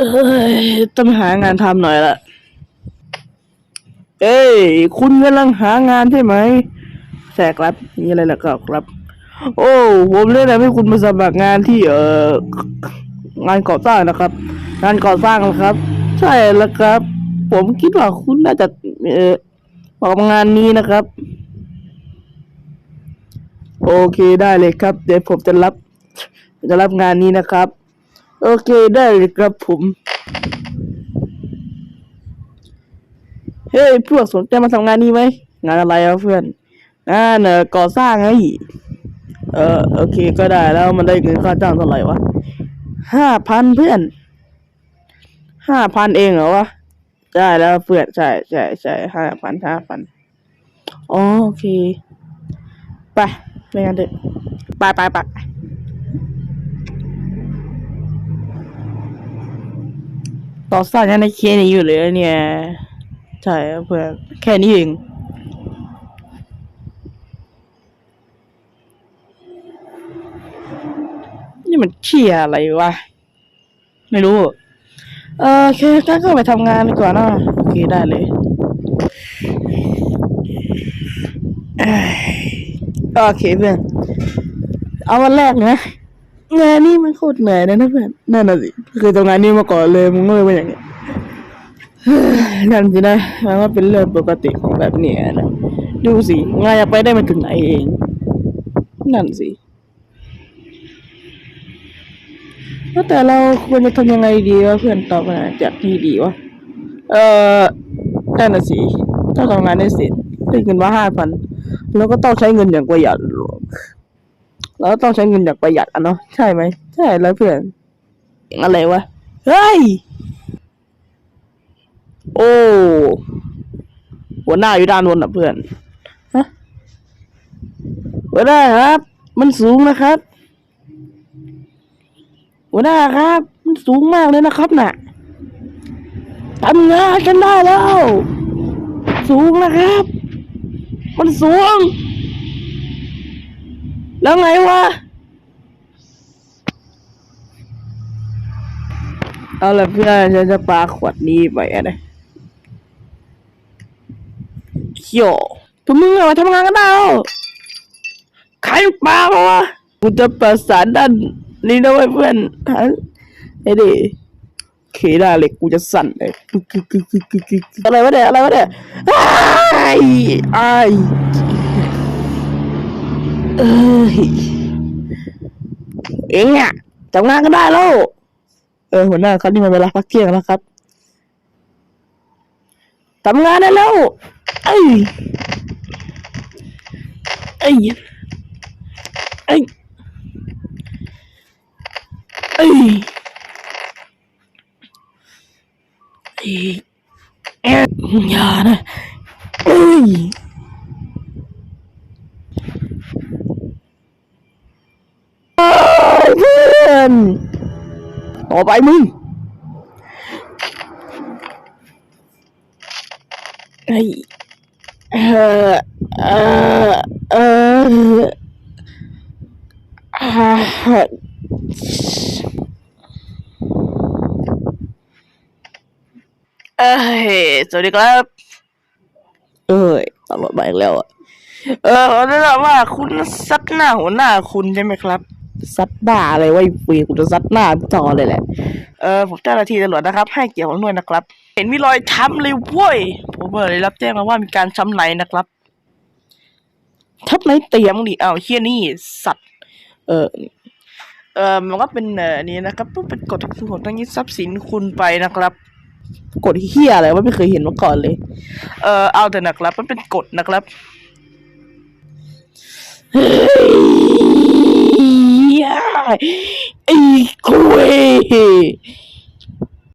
เอ้ยต้องหางานทำหน่อยละเอ้ย คุณกำลังหางานใช่ไหมแสกครับมีอะไรล่ะครับครับ โอ้ผมเลยนะให้คุณมาสมัครงานที่เอ่องานก่อสร้างนะครับ งานก่อสร้างนะครับ ใช่แล้วครับ ผมคิดว่าคุณน่าจะเอ่อเหมาะกับงานนี้นะครับ โอเคได้เลยครับ เดี๋ยวผมจะรับ จะรับงานนี้นะครับ โอเคได้เลยครับผม เฮ้ยพวกสนใจมาทำงานนี้ไหม งานอะไรอะเพื่อน งานเอ่อก่อสร้างไงเออโอเคก็ได้แล้วมันได้เงินค่าจ้างเท่าไหร่วะห้าพันเพื่อนห้าพันเองเหรอวะใช่แล้วเพื่อนใช่ใช่ใช่ห้าพันห้าพันอ๋อโอเค ไปไปกันเถอะไปไปไป ต่อสร้างยังในเคนี้อยู่เลยเนี่ย ใช่เพื่อนแค่นี้เองนี่มันเชี่ยอะไรวะ ไม่รู้ เออโอเคงั้นก็ไปทำงานดีกว่านะโอเคได้เลยเอ้ยโอเคเพื่อน เอาวันแรกนะงานนี้มันโคตรเหนื่อยเลยนะเพื่อน นั่นน่ะสิคยทำงานนี้มาก่อนเลยมึงก็เลยเป็นอย่างเงี้ยนั่นสินะมันก็เป็นเรื่องปกติของแบบเนี้ยนะดูสิงานอยากไปได้มาถึงไหนเอง นั่นสิแล้วแต่เราควรจะทำยังไงดีวะเพื่อนตอบมาจากที่ดีวะเออนั่นน่ะสิถ้าทำงานได้เสร็จได้เงินมาห้าพันแล้วก็ต้องใช้เงินอย่างประหยัดแล้วต้องใช้เงินอย่างประหยัดอะเนาะใช่ไหมใช่แล้วเพื่อน อะไรวะ เฮ้ย โอ้ หัวหน้าอยู่ด้านบนอะเพื่อน ฮะหัวหน้าครับ มันสูงนะครับ หัวหน้าครับ มันสูงมากเลยนะครับน่ะทำงานกันได้แล้ว สูงนะครับ มันสูง แล้วไงวะ เอาละเพื่อนฉันจะปาขวดนี้ไปอะนะโย่พวกมึงอะมาทำงานกันได้แล้วใครปาวะกูจะประสานด้านนี้นะเพื่อนฮะไอ้ดิเคได้เหล็กกูจะสั่นเลยอะไรวะเนี่ยอะไรวะเนี่ยไอ้ไอ้เอ้ยเอ็งอะทำงานกันได้แล้ว เออหัวหน้าครับนี่มันเวลาพักเที่ยงแล้วครับทำงานได้แล้วเอ้ยเอ้ยเอ้ยเอ้ยเอ้ยเอ้ยอย่านะเอ้ยเอ้ยเพื่อน ต่อไปมึงไอ้เออเออเอออ่าเอ้ยสวัสดีครับ เอ้ยตำรวจมาอีกแล้วอะ เออผมจะถามว่าคุณซัดหน้าหัวหน้าคุณใช่ไหมครับ ซัดหน้าอะไรไว้ปีกูจะซัดหน้าจอเลยแหละ เออผมเจ้าหน้าที่ตำรวจนะครับ ให้เกี่ยรติผมด้วยนะครับ เห็นมีรอยช้ำเลยเว้ยผมเลยรับแจ้งมาว่ามีการช้ำไหนนะครับช้ำไหนเตียมดิอ้าวเฮียนี่สัตว์ เออเออมันก็เป็นเอออันนี้นะครับต้องเป็นกฎของผมต้องยึดทรัพย์สินคุณไปนะครับกฎเฮียอะไรวะไม่เคยเห็นมาก่อนเลย เออเอาแต่นะครับ มันเป็นกฎนะครับ เฮ้ย